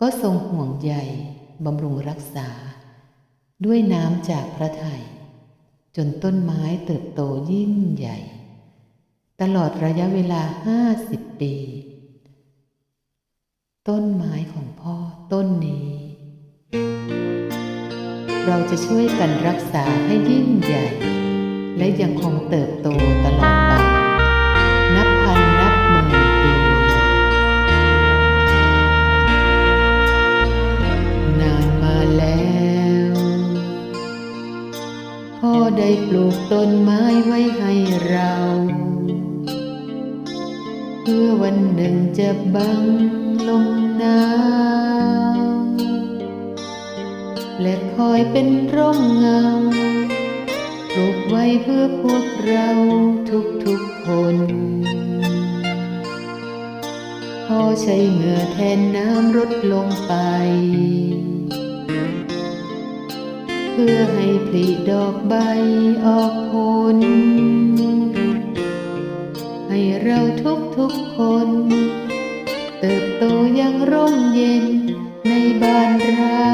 ก็ทรงห่วงใยบำรุงรักษา ด้วยน้ำจากพระทัยจนต้นไม้เติบโตยิ่งใหญ่ ตลอดระยะเวลาห้าสิบปี ต้นไม้ของพ่อต้นนี้ เราจะช่วยกันรักษาให้ยิ่งใหญ่ และยังคงเติบโตตลอด ได้ปลูกต้นไม้ไว้ให้เรา เพื่อวันหนึ่งจะบังลมหนาวและคอยเป็นร่มเงาปลูกไว้เพื่อพวกเราทุกๆคน พอใช้เหงื่อแทนน้ำรดลงไป พื่อให้ผลิดอกใบออกผล ให้เราทุกๆคน เติบโตอยังร่มเย็นในบ้านเรา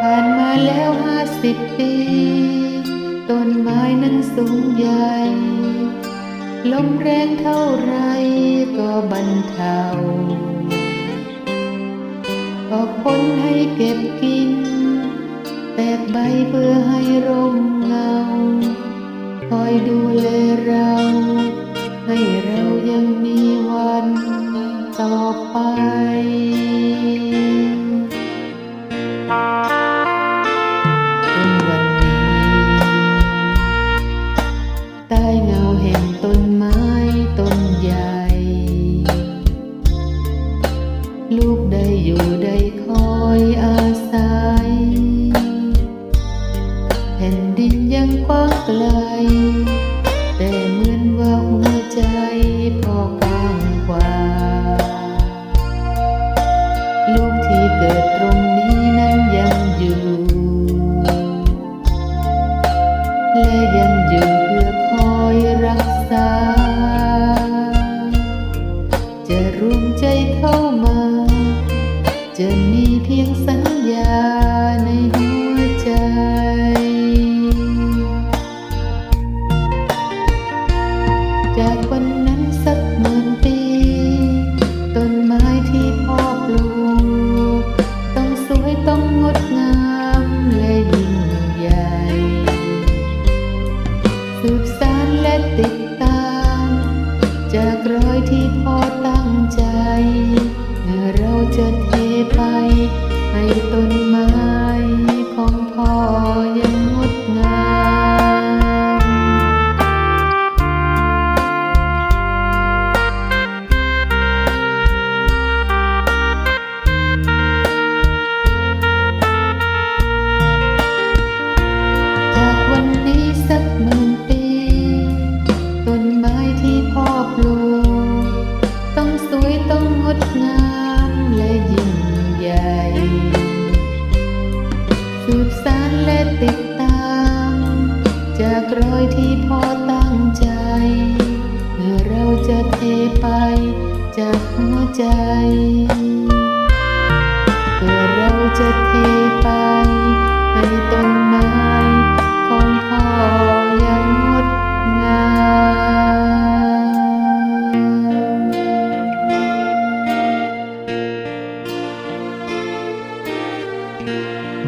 ผ่านมาแล้วห้าสิบปี ต้นไม้นั้นสูงใหญ่ ลมแรงเท่าไรก็บรรเทา ออกผลให้เก็บกิน แตกใบเพื่อให้ร่มเงา คอยดูแลเรา และยังอยู่เพื่อคอยรักษา จะรวมใจเข้ามา จะมีเพียงสัญญาในหัวใจจากวันนั้นสักหมื่นปี ต้นไม้ที่พ่อปลูก ต้องสวยต้องงดงาม และติดตาม จากรอยที่พ่อตั้งใจ เมื่อเราจะเทไปจากหัวใจ เมื่อเราจะเทไปให้ต้นไม้ของพ่อยังงดงาม